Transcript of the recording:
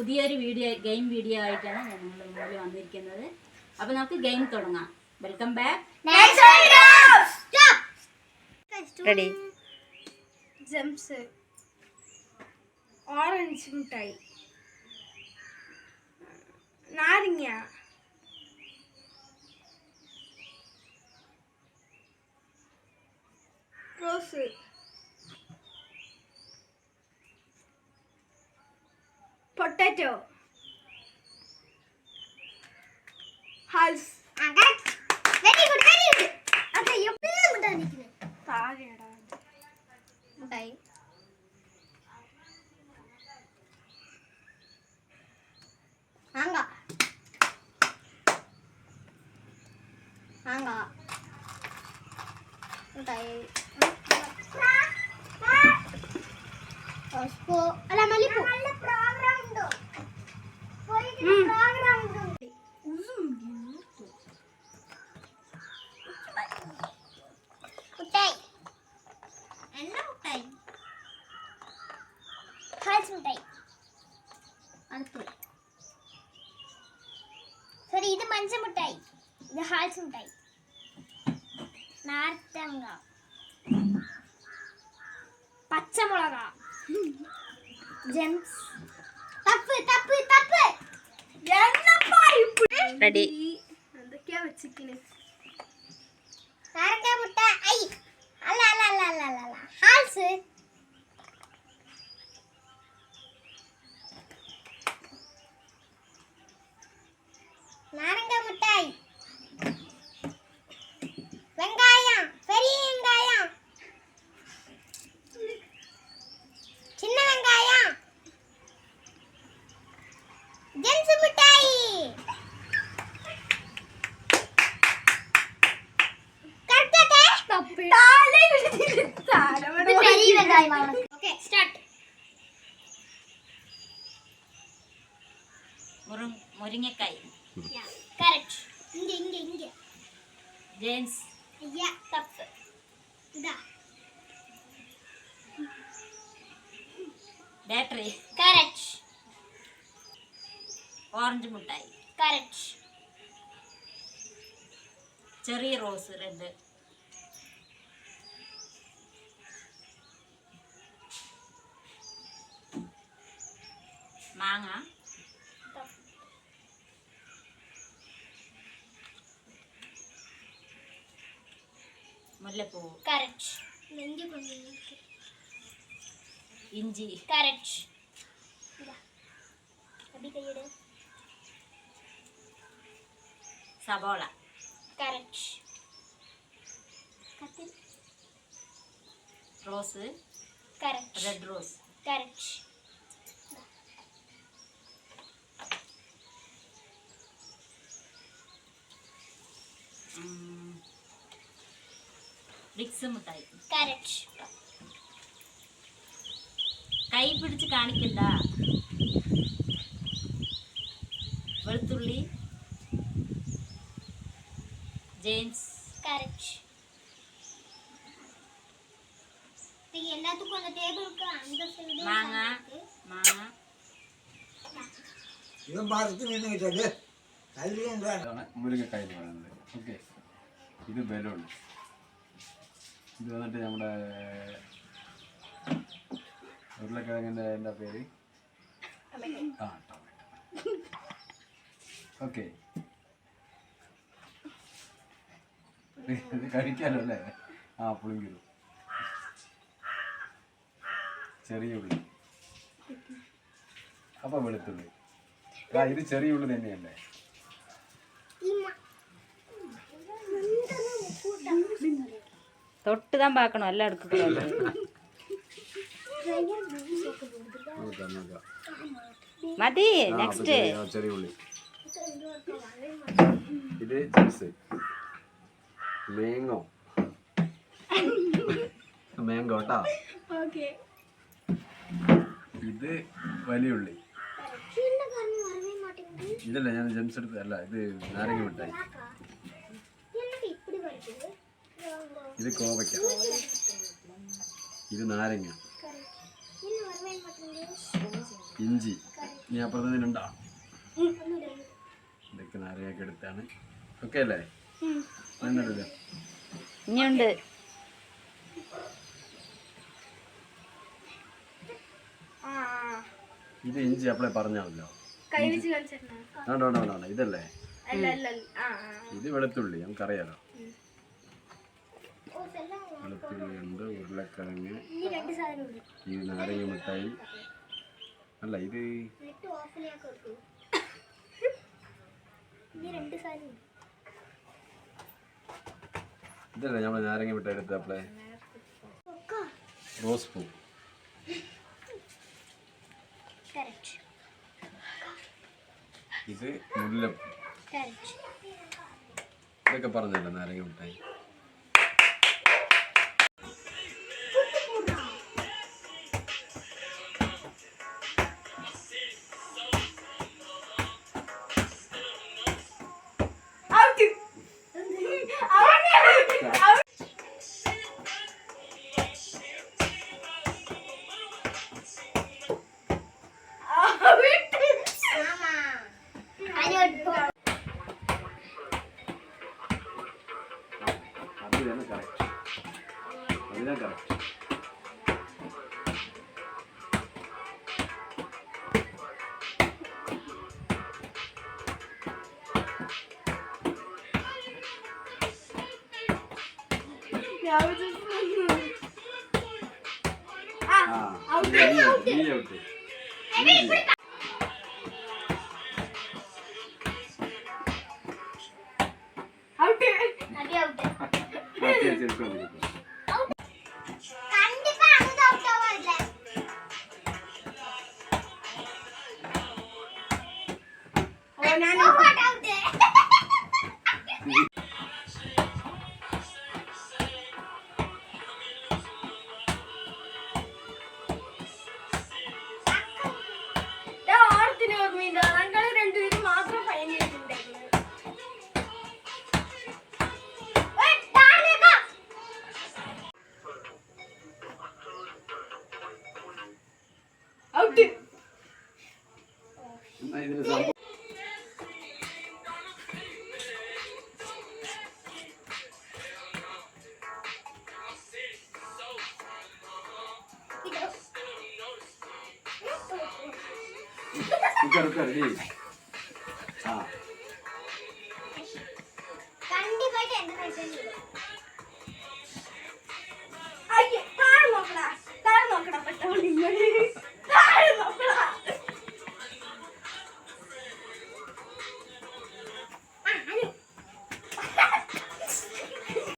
പുതിയൊരു video game video ആയിട്ടാണ് നമ്മൾ മുമ്പിൽ വന്നിരിക്കുന്നത് അപ്പോൾ നമുക്ക് ഗെയിം തുടങ്ങാം welcome back ready gems orange മിഠായി നാരങ്ങ rose potato Halls. Very good very good അതെ എപ്പോഴും മുട്ടായി നിൽക്കുന്നത് താഴെടാ മുട്ടായി മാങ്ങ മാങ്ങ മുട്ടായി അല്ല മല്ലിപ്പൂ. പ്രോഗ്രാം ഉണ്ടോ പ്രോഗ്രാം ഉണ്ടോ മുട്ടായി എണ്ണ മുട്ടായി ഹാൽസ് മുട്ടായി അടുത്ത് സോറി ഇത് മഞ്ച മുട്ടായി ഇത് ഹാൽസ് മുട്ടായി നാർത്തങ്ക പച്ചമുളക ജെംസ് തപ്പ് തപ്പ് തപ്പ് റെഡി എന്തൊക്കെയാ വെച്ചിക്കണ് നാരങ്ങ മുട്ട ഐ ജെൻസ് മിഠായി. മുരിങ്ങക്കായി. കറക്റ്റ് ഇങ്ങ ഇങ്ങ ഇങ്ങ. ജെയിംസ് അയ്യ തപ്പ്. ഇതാ. ബാറ്ററി കറക്റ്റ് ഓറഞ്ച് മിഠായി കറക്റ്റ് ചെറിയ റോസ് രണ്ട് മാങ്ങ. മുല്ലപ്പൂ. കറക്റ്റ് ഇഞ്ചി. കറക്റ്റ് സബോള correct rose. Correct red rose. Correct Vicks മുട്ടായി കറക്റ്റ് കൈ പിടിച്ച് കാണിക്കണ്ട. വെളുത്തുള്ളി. ജെയിംസ് கரெக்ட் இது எல்லாத்துக்கும் அந்த டேபிளுக்கு அந்த சைடு മാങ്ങ മാങ്ങ ഇവൻ ഭാഗത്ത് നിന്ന് കിട്ടത് കല്ല് കൊണ്ടാണ് ഇതാണ് മുരുങ്ങക്കായ എന്ന് പറയുന്നത് ഓക്കെ ഇത് ബലൂൺ ഇത് വന്നിട്ട് നമ്മുടെ ഉരുളക്കിഴങ്ങിൻ്റെ എന്താ പേര് ആ ടൊമാറ്റോ ഓക്കെ ഇത് കഴിക്കാലോ അല്ലേ ആ പുളിങ്കിരു ചെറിയ ഉള്ളി. അപ്പം വെളുത്തുള്ളി. ആ ഇത് ചെറിയ ഉള്ളി തന്നെയല്ലേ? തൊട്ട് താൻ പാക്കണം? എല്ലാം എടുക്കണം നോക്കാം നോക്കാം മതി ആ, അപ്പൊ നെക്സ്റ്റ് ചെറിയ- ആ, ചെറിയ ഉള്ളി ഇത് ജ്യൂസ് മേങ്ങോ മേങ്കോ കേട്ടോ ഇത് വലിയ ഉള്ളി. ഇതല്ല ഞാൻ ജെംസ് എടുത്ത് അല്ല ഇത് നാരങ്ങ മിഠായി. ഇത് കോവയ്ക്ക. ഇത് നാരങ്ങ. ഇഞ്ചി. ഇനി അപ്പുറത്ത് നിന്നുണ്ടോ ഇതൊക്കെ നാരങ്ങയൊക്കെ എടുത്താണ്. ഓക്കെ അല്ലേ? ഇനിയുണ്ട്. ആ. ഇത് ഇഞ്ചി അപ്പളെ പറഞ്ഞാണല്ലോ. കൈ വെച്ച് കാണിച്ചിരുന്നോ? വേണ്ട വേണ്ട വേണ്ട ഇതല്ലേ? ഇത് വെളുത്തുള്ളി നമുക്കറിയാലോ. വെളുത്തുള്ളി ഉണ്ട് ഉരുളക്കിഴങ്ങ് ഈ നാരങ്ങ മിഠായി. അല്ല ഇത് രണ്ട് സാധനം ഇതല്ലേ നമ്മൾ നാരങ്ങ വിട്ട എടുത്ത അപ്ലേ റോസ് പൂ. ഇത് മുല്ലപ്പൂ. ഇതൊക്കെ പറഞ്ഞല്ലോ നാരങ്ങ മിഠായി അത് തന്നെ കറക്റ്റ് അതിനാ കറക്റ്റ് ഞാൻ വിചാരിച്ചു ആ നീ 全然興味な。કર કરવી